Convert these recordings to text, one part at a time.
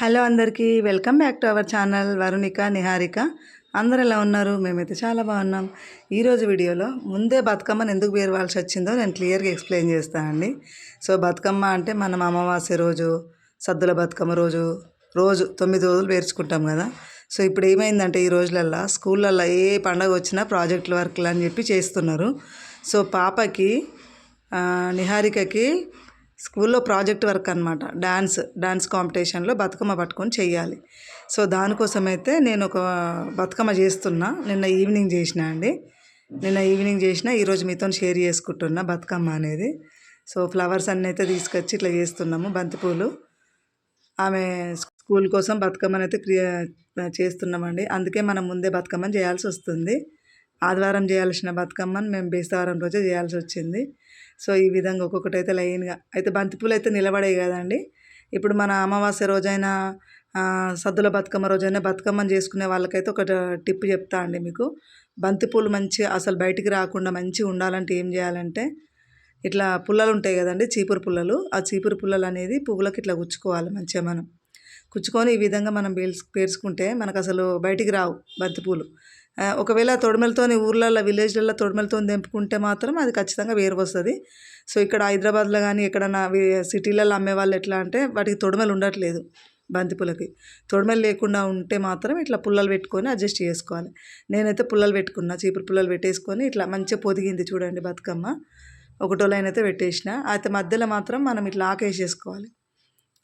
Hello అందరికీ welcome back to our channel Varunika Niharika. అందరు ఎలా ఉన్నారు? మేమైతే చాలా బాగున్నాం. ఈరోజు వీడియోలో ముందే బతుకమ్మను ఎందుకు పేరవాల్సి వచ్చిందో నేను క్లియర్గా ఎక్స్ప్లెయిన్ చేస్తానండి సో బతుకమ్మ అంటే మనం అమావాస్య రోజు సద్దుల బతుకమ్మ రోజు రోజు తొమ్మిది రోజులు పేర్చుకుంటాం కదా. సో ఇప్పుడు ఏమైందంటే ఈ రోజులల్లో స్కూళ్ళల్లో ఏ పండగ వచ్చినా ప్రాజెక్టుల వర్క్లు అని చెప్పి చేస్తున్నారు. సో పాపకి నిహారికకి స్కూల్లో ప్రాజెక్ట్ వర్క్ అనమాట డాన్స్ డాన్స్ కాంపిటీషన్లో బతుకమ్మ పట్టుకొని చెయ్యాలి. సో దానికోసం అయితే నేను ఒక బతుకమ్మ చేస్తున్నా. నిన్న ఈవినింగ్ చేసిన అండి. నిన్న ఈవినింగ్ చేసిన ఈరోజు మీతో షేర్ చేసుకుంటున్నా బతుకమ్మ అనేది. సో ఫ్లవర్స్ అన్నీ అయితే తీసుకొచ్చి ఇట్లా చేస్తున్నాము బంతిపూలు. ఆమె స్కూల్ కోసం బతుకమ్మని అయితే క్రియ చేస్తున్నామండి. అందుకే మనం ముందే బతుకమ్మని చేయాల్సి వస్తుంది. ఆదివారం చేయాల్సిన బతుకమ్మని మేము బేస్తవారం రోజే చేయాల్సి వచ్చింది. సో ఈ విధంగా ఒక్కొక్కటి అయితే లైన్గా. అయితే బంతిపూలు అయితే నిలబడేవి కదండి. ఇప్పుడు మన అమావాస్య రోజైనా సద్దుల బతుకమ్మ రోజైనా బతుకమ్మని చేసుకునే వాళ్ళకైతే ఒక టిప్ చెప్తా అండి మీకు. బంతిపూలు మంచిగా అసలు బయటికి రాకుండా మంచిగా ఉండాలంటే ఏం చేయాలంటే ఇట్లా పుల్లలు ఉంటాయి కదండి చీపురు పుల్లలు. ఆ చీపురు పుల్లలు అనేది పువ్వులకు ఇట్లా గుచ్చుకోవాలి మంచిగా మనం. కుచ్చుకొని ఈ విధంగా మనం పేల్స్ పేర్చుకుంటే మనకు అసలు బయటికి రావు బంతిపూలు ఒకవేళ తొడమలతోని ఊర్లలో విలేజ్లలో తొడమలతో తెంపుకుంటే మాత్రం అది ఖచ్చితంగా వేరు వస్తుంది సో ఇక్కడ హైదరాబాద్లో కానీ ఎక్కడన్నా సిటీలలో అమ్మే వాళ్ళు ఎట్లా అంటే వాటికి తొడమలు ఉండట్లేదు బంతిపూలకి. తొడిమెలు లేకుండా ఉంటే మాత్రం ఇట్లా పుల్లలు పెట్టుకొని అడ్జస్ట్ చేసుకోవాలి. నేనైతే పుల్లలు పెట్టుకున్నా చీపురు పుల్లలు పెట్టేసుకొని ఇట్లా మంచిగా పొదిగింది చూడండి బతుకమ్మ. ఒకటో లైన్ అయితే పెట్టేసిన. అయితే మధ్యలో మాత్రం మనం ఇట్లా ఆకేసేసుకోవాలి.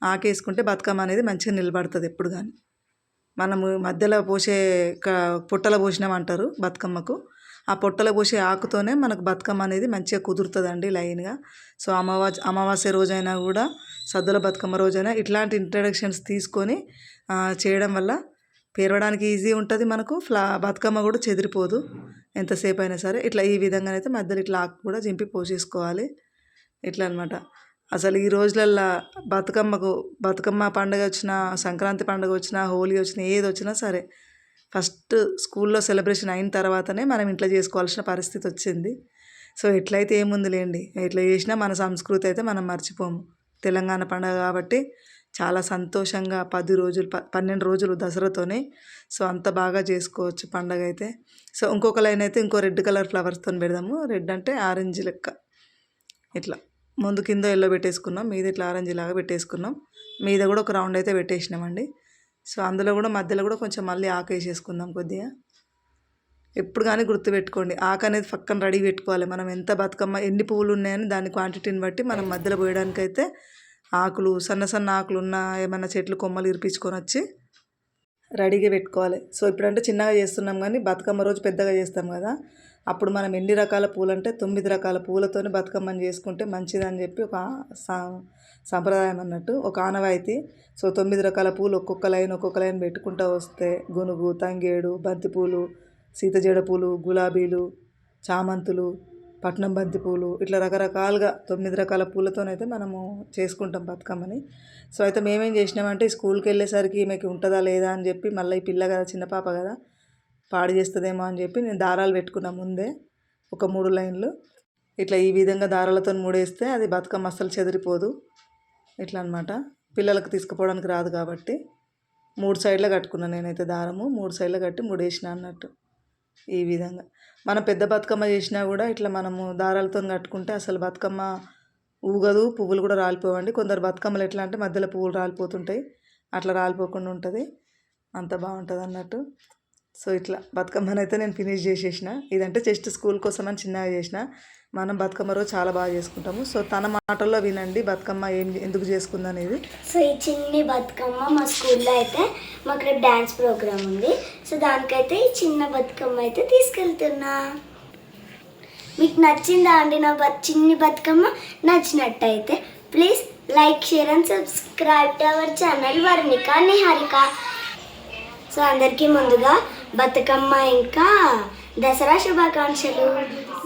ఆకేసుకుంటే బతుకమ్మ అనేది మంచిగా నిలబడుతుంది ఎప్పుడు కానీ మనము మధ్యలో పోసే క పుట్టలో పోసినామంటారు బతుకమ్మకు. ఆ పొట్టలో పోసే ఆకుతోనే మనకు బతుకమ్మ అనేది మంచిగా కుదురుతుందండి లైన్గా. సో అమావాస్య అమావాస్య రోజైనా కూడా సద్దుల బతుకమ్మ రోజైనా ఇట్లాంటి ఇంట్రడక్షన్స్ తీసుకొని చేయడం వల్ల పేరవడానికి ఈజీ ఉంటుంది మనకు. ఫ్లా బతుకమ్మ కూడా చెదిరిపోదు ఎంతసేపు అయినా సరే. ఇట్లా ఈ విధంగానైతే మధ్యలో ఇట్లా ఆకు కూడా చింపి పోసేసుకోవాలి. ఇట్లా అనమాట అసలు ఈ రోజులల్లా బతుకమ్మకు బతుకమ్మ పండుగ వచ్చినా సంక్రాంతి పండుగ వచ్చినా హోలీ వచ్చినా ఏది వచ్చినా సరే ఫస్ట్ స్కూల్లో సెలబ్రేషన్ అయిన తర్వాతనే మనం ఇంట్లో చేసుకోవాల్సిన పరిస్థితి వచ్చింది. సో ఎట్లయితే ఏముందిలేండి ఎట్లా చేసినా మన సంస్కృతి అయితే మనం మర్చిపోము. తెలంగాణ పండుగ కాబట్టి చాలా సంతోషంగా పది రోజులు ప పన్నెండు రోజులు దసరాతోనే సో అంత బాగా చేసుకోవచ్చు పండగ అయితే. సో ఇంకొక లైన్ అయితే ఇంకో రెడ్ కలర్ ఫ్లవర్స్తో పెడదాము. రెడ్ అంటే ఆరెంజ్ లెక్క. ఇట్లా. ముందు కింద ఎల్లో పెట్టేసుకున్నాం మీద ఇట్లా ఆరెంజ్ లాగా పెట్టేసుకున్నాం. మీద కూడా ఒక రౌండ్ అయితే పెట్టేసినామండి. సో అందులో కూడా మధ్యలో కూడా కొంచెం మళ్ళీ ఆకు వేసేసుకుందాం కొద్దిగా. ఎప్పుడు కానీ గుర్తుపెట్టుకోండి ఆకు అనేది పక్కన రెడీ పెట్టుకోవాలి. మనం ఎంత బతుకమ్మ ఎన్ని పువ్వులు ఉన్నాయని దాని క్వాంటిటీని బట్టి మనం మధ్యలో పోయడానికైతే ఆకులు సన్న సన్న ఆకులు ఉన్న ఏమైనా చెట్లు కొమ్మలు ఇరిపించుకొని వచ్చి రెడీగా పెట్టుకోవాలి. సో ఇప్పుడంటే చిన్నగా చేస్తున్నాం కానీ బతుకమ్మ రోజు పెద్దగా చేస్తాం కదా. అప్పుడు మనం ఎన్ని రకాల పూలు అంటే తొమ్మిది రకాల పూలతోనే బతుకమ్మని చేసుకుంటే మంచిదని చెప్పి ఒక సా- సాంప్రదాయం అన్నట్టు. ఒక ఆనవాయితీ. సో తొమ్మిది రకాల పూలు ఒక్కొక్క లైన్ ఒక్కొక్క లైన్ పెట్టుకుంటూ వస్తే గునుగు తంగేడు బంతిపూలు సీతజడ పూలు గులాబీలు చామంతులు పట్నం బంతి పూలు ఇట్లా రకరకాలుగా తొమ్మిది రకాల పూలతోనైతే మనము చేసుకుంటాం బతుకమ్మని. సో అయితే మేమేం చేసినామంటే స్కూల్కి వెళ్ళేసరికి ఈమెకి ఉంటుందా లేదా అని చెప్పి మళ్ళీ ఈ పిల్ల కదా చిన్న పాప కదా పాడు చేస్తుందేమో అని చెప్పి నేను దారాలు పెట్టుకున్నా ముందే ఒక మూడు లైన్లు. ఇట్లా ఈ విధంగా దారాలతో మూడేస్తే అది బతుకమ్మ అస్సలు చెదిరిపోదు. ఇట్లా అనమాట పిల్లలకు తీసుకుపోవడానికి రాదు కాబట్టి మూడు సైడ్లో కట్టుకున్నాను నేనైతే దారము మూడు సైడ్లో కట్టి మూడేసిన అన్నట్టు. ఈ విధంగా. మనం పెద్ద బతుకమ్మ చేసినా కూడా ఇట్లా మనము దారాలతో కట్టుకుంటే అసలు బతుకమ్మ ఊగదు పువ్వులు కూడా రాలిపోవండి. కొందరు బతుకమ్మలు ఎట్లా అంటే మధ్యలో పువ్వులు రాలిపోతుంటాయి. అట్లా రాలిపోకుండా ఉంటుంది. అంత బాగుంటుంది అన్నట్టు సో ఇట్లా బతుకమ్మను అయితే నేను ఫినిష్ చేసేసిన. ఇదంటే జస్ట్ స్కూల్ కోసం అని చిన్నగా చేసిన. మనం బతుకమ్మ రోజు చాలా బాగా చేసుకుంటాము. సో తన మాటల్లో వినండి బతుకమ్మ ఏం ఎందుకు చేసుకుంది అనేది సో ఈ చిన్ని బతుకమ్మ మా స్కూల్లో అయితే మాకు రేపు డ్యాన్స్ ప్రోగ్రామ్ ఉంది. సో దానికైతే ఈ చిన్న బతుకమ్మ అయితే తీసుకెళ్తున్నా. మీకు నచ్చిందా అండి నా చిన్ని బతుకమ్మ? నచ్చినట్టయితే please like share and subscribe to our channel Varnika Niharika. So అందరికీ ముందుగా బతుకమ్మ ఇంకా దసరా శుభాకాంక్షలు.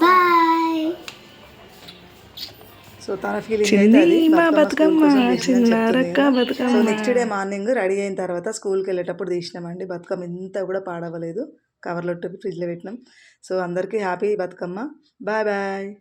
బాయ్. సో తన ఫీలింగ్ అయితే అది మా Bathukamma Bathukamma. So next day morning ready అయిన తర్వాత స్కూల్కి వెళ్ళేటప్పుడు తీసినామండి. బతుకమ్మ ఇంత కూడా పాడవలేదు. కవర్లో ఫ్రిడ్జ్లో పెట్టినాం. సో అందరికీ హ్యాపీ బతుకమ్మ. Bye bye